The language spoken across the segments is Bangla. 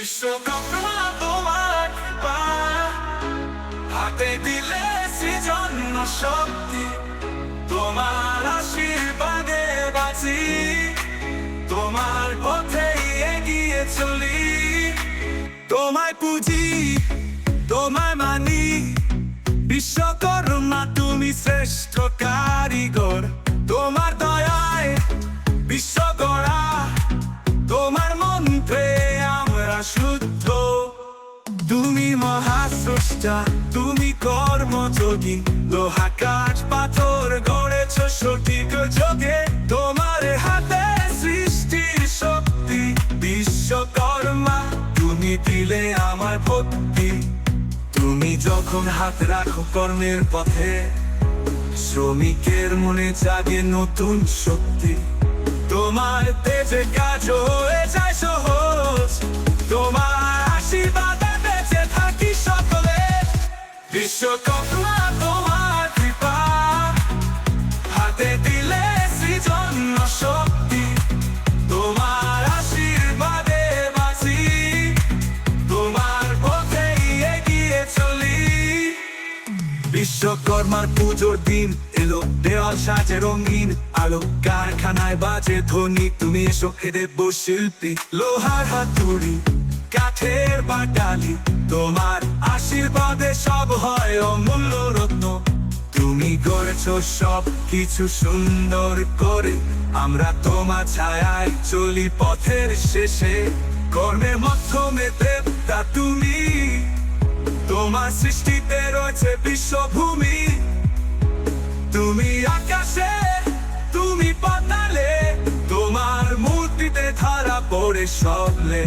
বিশ্বকর্মা তোমার কৃপা হাতে দিলে সৃজন শক্তি। তোমার আশীর্বাদে বাঁচি। তোমার পথে এগিয়ে চলি। তোমায় পুজি, তোমায় মানি। বিশ্বকর্মা, তুমি শ্রেষ্ঠ মহাস্রষ্টা তুমি কর্মযোগী লোহা কাঠ, পাথর গড়েছ সঠিক যোগে। তোমার হাতে সৃষ্টির শক্তি, বিশ্বকর্মা, তুমি দিলে আমার ভক্তি। তুমি যখন হাত রাখো কর্মের পথে, শ্রমিকের মনে জাগে নতুন শক্তি। তোমার তেজে কাজ হয়ে যায় সহজ বিশ্বকর্মার পুজোর দিন এলো দেওয়াল সাজে রঙিন আলো, কারখানায় বাজে ধ্বনি, তুমি এসো খেদে শিল্পী, লোহার হাতুড়ি, কাঠের বাটালি, তোমার আশীর্বাদে সব হয় অমূল্য রত্ন তুমি করেছ সব কিছু সুন্দর করে, আমরা তোমার ছায়ায় চলি পথের শেষে, কর্মের মাধ্যমে সৃষ্টিতে রয়েছে বিশ্বভূমি। তুমি আকাশে, তুমি পাতালে, তোমার মূর্তিতে ধারা পড়ে সবলে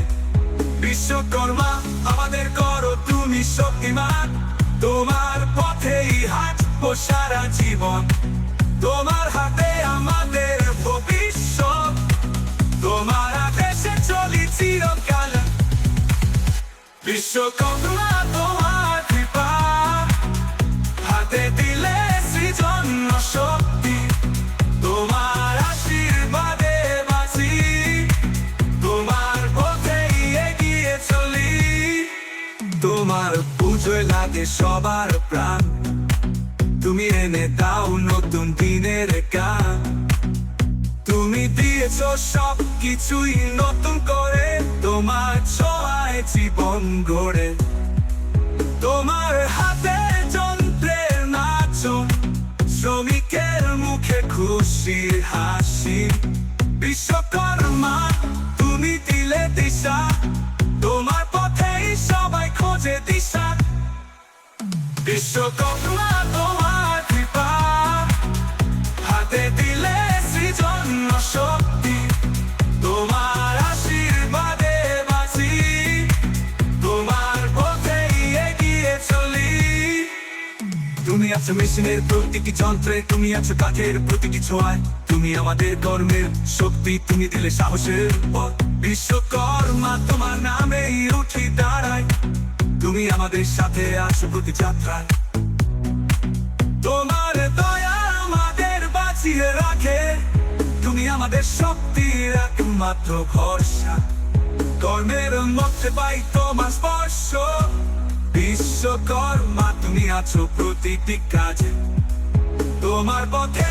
বিশ্বকর্মা, আমাদের করো তুমি শক্তিমান। তোমার পথেই হাঁটবো সারা জীবন। তোমার হাতে আমাদের ভবিষ্যৎ। তোমার আদেশে চলি চিরকাল। বিশ্বকর্মা তোমার পুজোয় লাগে সবার প্রাণ। তুমি এনে দাও নতুন দিনের গান। তুমি দিয়েছ সব কিছুই নতুন করে। তোমার ছোঁয়ায় জীবন গড়ে। তোমার হাতে যন্ত্রের নাচন শ্রমিকের মুখে খুশির হাসি। বিশ্বকর্মা, তুমি দিলে দিশা। তুমি আছো মেশিনের প্রতিটি যন্ত্রে, তুমি আছো কাঠের প্রতিটি ছোঁয়ায়। তুমি আমাদের কর্মের শক্তি, তুমি দিলে সাহসের পথ। বিশ্বকর্মা তোমার নামেই উঠি দাঁড়ায়। তুমি আমাদের সাথে আছো প্রতি যাত্রায়। তোমার দয়া আমাদের বাঁচিয়ে রাখে। তুমি আমাদের শক্তির একমাত্র ভরসা। কর্মের মধ্যে পাই তোমার স্পর্শ। বিশ্বকর্মা তুমি আছো প্রতিটি কাজে। তোমার পথে